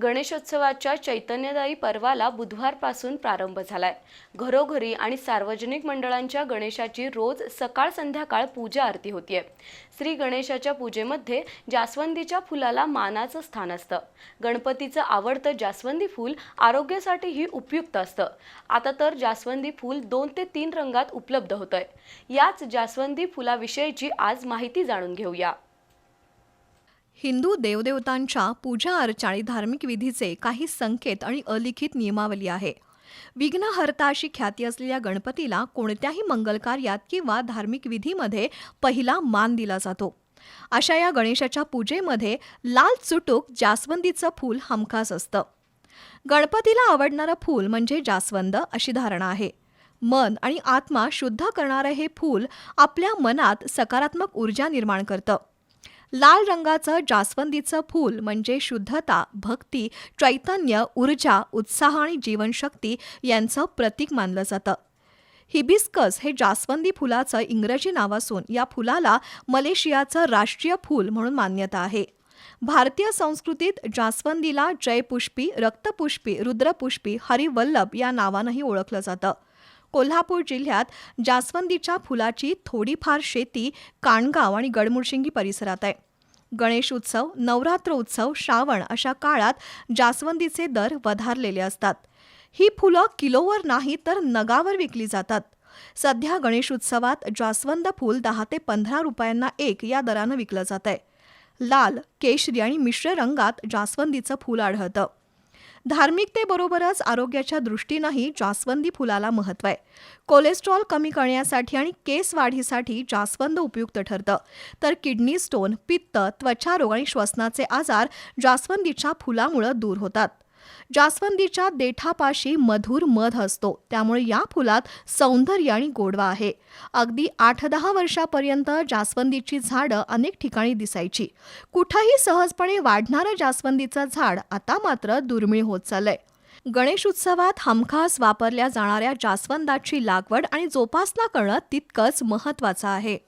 गणेशोत्सवाच्या चैतन्यदायी पर्वाला बुधवारपासून प्रारंभ झालाय. घरोघरी आणि सार्वजनिक मंडळांच्या गणेशाची रोज सकाळ संध्याकाळ पूजा आरती होतीये. श्री गणेशाच्या पूजेमध्ये जास्वंदीच्या फुलाला मानाचं स्थान असतं. गणपतीचं आवडतं जास्वंदी फूल आरोग्यासाठीही उपयुक्त असतं. आता तर जास्वंदी फूल दोन ते तीन रंगात उपलब्ध होतंय. याच जास्वंदी फुलाविषयीची आज माहिती जाणून घेऊया. हिंदू देवदेवतांच्या पूजा अर्चा आणि धार्मिक विधीचे काही संकेत आणि अलिखित नियमावली आहे. विघ्नहर्ता अशी ख्याती असलेल्या गणपतीला कोणत्याही मंगल कार्यात किंवा धार्मिक विधीमध्ये पहिला मान दिला जातो. अशा या गणेशाच्या पूजेमध्ये लाल चुटूक जास्वंदीचं फूल हमखास असतं. गणपतीला आवडणारं फूल म्हणजे जास्वंद अशी धारणा आहे. मन आणि आत्मा शुद्ध करणारं हे फूल आपल्या मनात सकारात्मक ऊर्जा निर्माण करतं. लाल रंगाचं जास्वंदीचं फूल म्हणजे शुद्धता भक्ती चैतन्य ऊर्जा उत्साह आणि जीवनशक्ती यांचं प्रतीक मानलं जातं. हिबिस्कस हे जास्वंदी फुलाचं इंग्रजी नाव असून या फुलाला मलेशियाचं राष्ट्रीय फूल म्हणून मान्यता आहे. भारतीय संस्कृतीत जास्वंदीला जयपुष्पी रक्तपुष्पी रुद्रपुष्पी हरिवल्लभ या नावानंही ओळखलं जातं. कोल्हापूर जिल्ह्यात जास्वंदीच्या फुलाची थोडीफार शेती काणगाव आणि गडमुरशिंगी परिसरात आहे. गणेश उत्सव नवरात्र उत्सव श्रावण अशा काळात जास्वंदीचे दर वधारलेले असतात. ही फुलं किलोवर नाही तर नगावर विकली जातात. सध्या गणेश उत्सवात जास्वंद फूल दहा ते पंधरा रुपयांना एक या दरानं विकलं जात आहे. लाल केशरी आणि मिश्र रंगात जास्वंदीचं फूल आढळतं. धार्मिकतेबरोबरच आरोग्याच्या दृष्टीनंही जास्वंदी फुलाला महत्त्व आहे. कोलेस्ट्रॉल कमी करण्यासाठी आणि केस वाढीसाठी जास्वंद उपयुक्त ठरतं. तर किडनी स्टोन पित्त त्वचारोग आणि श्वसनाचे आजार जास्वंदीच्या फुलामुळं दूर होतात. जास्वंदीच्या देठापाशी मधुर मध असतो. त्यामुळे या फुलात सौंदर्य आणि गोडवा आहे. अगदी आठ दहा वर्षापर्यंत जास्वंदीची झाडं अनेक ठिकाणी दिसायची. कुठंही सहजपणे वाढणारं जास्वंदीचं झाड आता मात्र दुर्मिळ होत चाललंय. गणेश उत्सवात हमखास वापरल्या जाणाऱ्या जास्वंदाची लागवड आणि जोपासना करणं तितकंच महत्त्वाचं आहे.